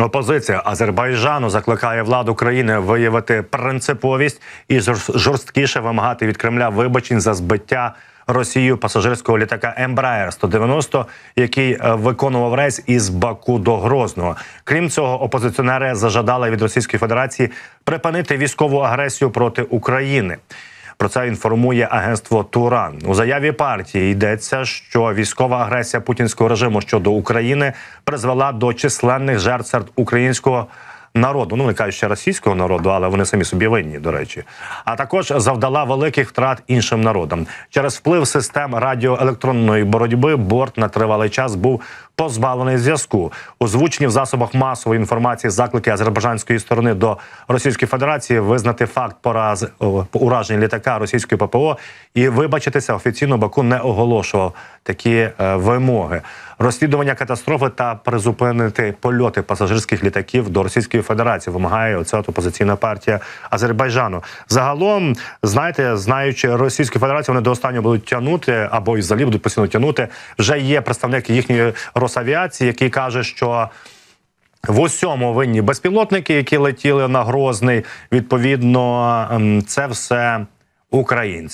Опозиція Азербайджану закликає владу країни виявити принциповість і жорст- жорсткіше вимагати від Кремля вибачень за збиття Росією пасажирського літака Embraer 190, який е, виконував рейс із Баку до Грозного. Крім цього, опозиціонери зажадали від Російської Федерації припинити військову агресію проти України. Про це інформує агентство Туран. У заяві партії йдеться, що військова агресія путінського режиму щодо України призвела до численних жертв серед українського народу. Ну не кажуть ще російського народу, але вони самі собі винні, до речі. А також завдала великих втрат іншим народам. Через вплив систем радіоелектронної боротьби борт на тривалий час був позбавлений зв'язку. Озвучені в засобах масової інформації заклики азербайджанської сторони до Російської Федерації визнати факт пораз ураження літака російської ППО і вибачитися офіційно Баку не оголошував такі е, вимоги. Розслідування катастрофи та призупинити польоти пасажирських літаків до Російської Федерації вимагає оця опозиційна партія Азербайджану. Загалом, знаєте, знаючи Російську Федерацію, вони до останнього будуть тягнути або і взагалі будуть постійно тягнути. Вже є представник їхньої Росавіації, який каже, що. В усьому винні безпілотники, які летіли на Грозний. Відповідно, ем, це все українці.